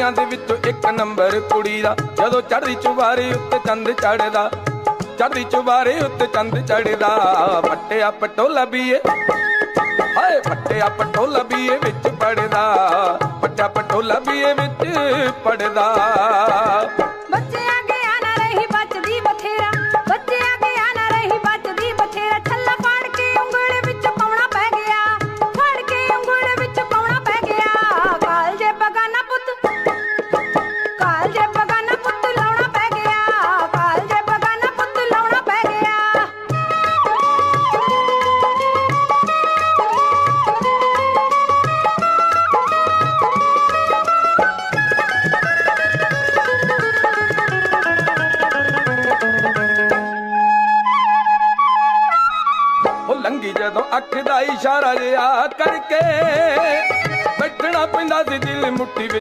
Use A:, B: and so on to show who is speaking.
A: ਕੁੜੀਆਂ ਦੇ ਵਿੱਚੋਂ ਇੱਕ ਨੰਬਰ ਕੁੜੀ ਦਾ। ਜਦੋਂ ਚੜ੍ਹਦੀ ਚੁਬਾਰੇ ਉੱਤੇ ਚੰਦ ਚੜਦਾ ਚੜ੍ਹਦੀ ਚੁਬਾਰੇ ਉੱਤੇ ਚੰਦ ਚੜਦਾ ਪੱਟਿਆ ਪਟੋਲਾ ਬੀਏ। ਹਾਏ ਪੱਟਿਆ ਪਟੋਲਾ ਬੀਏ ਵਿੱਚ ਪੜਦਾ ਪੱਟਿਆ ਪਟੋਲਾ ਬੀਏ ਵਿੱਚ ਪੜਦਾ ਇਸ਼ਾਰਾ ਜਿਆ ਕਰਕੇ ਬੈਠਣਾ ਪੈਂਦਾ ਸੀ ਦਿਲ ਮੁੱਠੀ